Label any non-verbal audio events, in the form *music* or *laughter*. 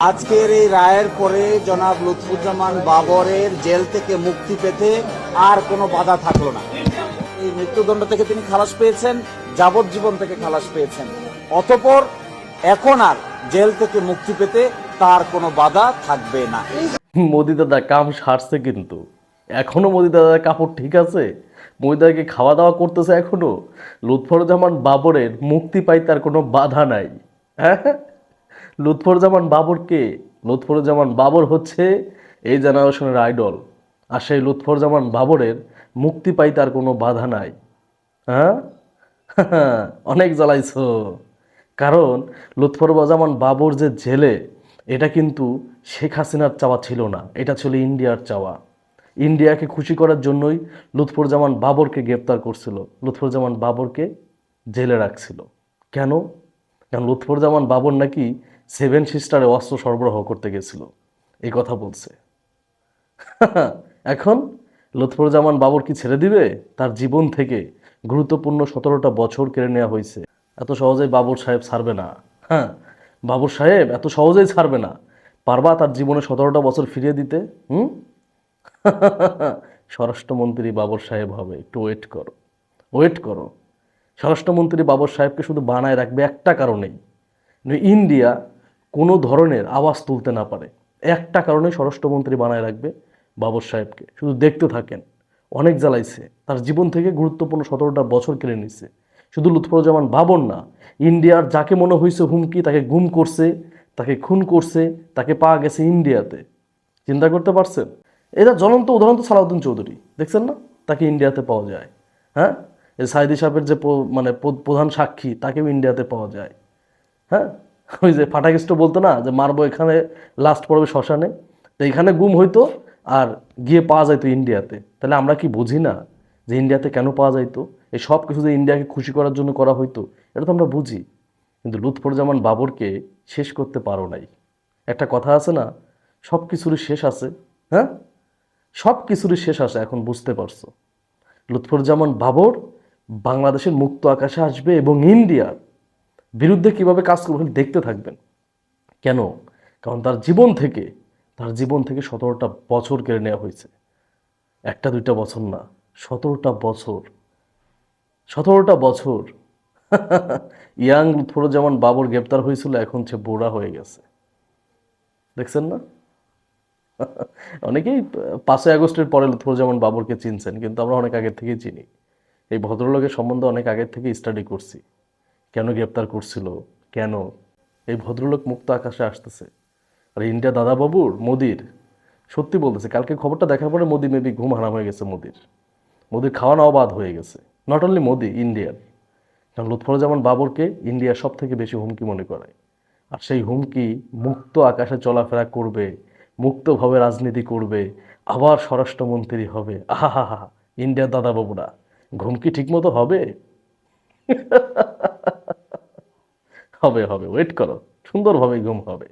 আজকের এই রায়ের পরে জনাব লুৎফুজ্জামান বাবরের জেল থেকে মুক্তি পেতে আর কোনো বাধা থাকল না। এই মৃত্যুদণ্ড থেকে তিনি খালাস পেয়েছেন, যাবজ্জীবন থেকে খালাস পেয়েছেন। অতপর এখন আর জেল থেকে মুক্তি পেতে তার কোনো বাধা থাকবে না। মোদি দাদা, কাম সারছে কিন্তু। এখনও মোদি দাদার কাপড় ঠিক আছে? মোদি দাদাকে খাওয়া দাওয়া করতেছে এখনও? লুৎফরুজ্জামান বাবরের মুক্তি পাই তার কোনো বাধা নাই। হ্যাঁ? লুৎফরুজ্জামান বাবরকে লুৎফরুজ্জামান বাবর হচ্ছে এই জেনারেশনের আইডল। আর সেই লুৎফরজামান বাবরের মুক্তি পাই তার কোনো বাধা নাই। হ্যাঁ? *laughs* অনেক জ্বালাইছ। কারণ লুৎফরুজ্জামান বাবর যে জেলে, এটা কিন্তু শেখ হাসিনার চাওয়া ছিল না। এটা ছিল ইন্ডিয়ার চাওয়া। ইন্ডিয়াকে খুশি করার জন্যই লুৎফুজ্জামান বাবরকে গ্রেপ্তার করছিল। লুৎফুজ্জামান বাবরকে জেলে রাখছিল। কেন? কারণ লুৎফুজ্জামান বাবর নাকি সেভেন সিস্টারে অস্ত্র সরবরাহ করতে গেছিল। এই কথা বলছে। এখন লুৎফুজ্জামান বাবর কি ছেড়ে দিবে? তার জীবন থেকে গুরুত্বপূর্ণ সতেরোটা বছর কেড়ে নেওয়া হয়েছে। এত সহজেই বাবর সাহেব ছাড়বে না। হ্যাঁ বাবর সাহেব এত সহজেই ছাড়বে না। পারবা তার জীবনে সতেরোটা বছর ফিরিয়ে দিতে? হুম? স্বরাষ্ট্রমন্ত্রী বাবর সাহেব হবে। একটু ওয়েট করো। ওয়েট করো। স্বরাষ্ট্রমন্ত্রী বাবর সাহেবকে শুধু বানায় রাখবে একটা কারণেই। ইন্ডিয়া কোনো ধরনের আওয়াজ তুলতে না পারে। একটা কারণে স্বরাষ্ট্রমন্ত্রী বানায় রাখবে বাবর সাহেবকে। শুধু দেখতে থাকেন, অনেক জ্বালাইছে। তার জীবন থেকে গুরুত্বপূর্ণ সতেরোটা বছর কেড়ে নিচ্ছে শুধু লুৎফরুজ্জামান বাবর না, ইন্ডিয়ার যাকে মনে হয়েছে হুমকি, তাকে গুম করছে, তাকে খুন করছে, তাকে পাওয়া গেছে ইন্ডিয়াতে। চিন্তা করতে পারছেন? এটা জ্বলন্ত উদাহরণ তো সালাউদ্দিন চৌধুরী। দেখছেন না? তাকে ইন্ডিয়াতে পাওয়া যায়। হ্যাঁ? সাইদি সাহেবের যে মানে প্রধান সাক্ষী, তাকেও ইন্ডিয়াতে পাওয়া যায়। হ্যাঁ? *laughs* ওই যে ফাটাকিষ্ট বলতো না, যে মারবো এখানে লাস্ট পড়বে শ্মশানে। তো এখানে গুম হইতো আর গিয়ে পাওয়া যাইতো ইন্ডিয়াতে। তাহলে আমরা কি বুঝি না যে ইন্ডিয়াতে কেন পাওয়া যাইতো? এই সব কিছু যে ইন্ডিয়াকে খুশি করার জন্য করা হইতো, এটা তো আমরা বুঝি। কিন্তু লুৎফরজামান বাবরকে শেষ করতে পারো নাই। একটা কথা আছে না, সব কিছুরই শেষ আছে হ্যাঁ? সব কিছুরই শেষ আছে, এখন বুঝতে পারছ। লুৎফরজামান বাবর বাংলাদেশের মুক্ত আকাশে আসবে এবং ইন্ডিয়ার বিরুদ্ধে কীভাবে কাজ করবে দেখতে থাকবেন। কেন? কারণ তার জীবন থেকে, তার জীবন থেকে সতেরোটা বছর কেড়ে নেওয়া হয়েছে। একটা, দুইটা বছর না, সতেরোটা বছর। সতেরোটা বছর। *laughs* ইয়াং লুৎফরুজ্জামান বাবর গ্রেপ্তার হয়েছিল, এখন সে বুড়া হয়ে গেছে। দেখছেন না? *laughs* অনেকেই পাঁচই আগস্টের পরে লুৎফরুজ্জামান বাবরকে চিনছেন, কিন্তু আমরা অনেক আগের থেকেই চিনি। এই ভদ্রলোকের সম্বন্ধে অনেক আগের থেকে স্টাডি করছি। কেন গ্রেপ্তার করছিল? কেন? এই ভদ্রলোক মুক্ত আকাশে আসতেছে। আর, ইন্ডিয়া দাদাবাবুর মোদির। সত্যি বলতেছে, কালকে খবরটা দেখার পরে মোদি মেবি ঘুম হারাম হয়ে গেছে মোদির। মোদির খাওয়া নাওয়া বাদ হয়ে গেছে। নট অনলি মোদি, ইন্ডিয়ার। কারণ লুৎফরুজ্জামান বাবরকে ইন্ডিয়া সব থেকে বেশি হুমকি মনে করে। আর সেই হুমকি মুক্ত আকাশে চলাফেরা করবে, মুক্তভাবে রাজনীতি করবে, আবার স্বরাষ্ট্রমন্ত্রী হবে। আহা হা হা ইন্ডিয়ার দাদাবাবুরা ঘুম কি ঠিকমতো হবে? হবে হবে ওয়েট করো সুন্দরভাবে ঘুম হবে।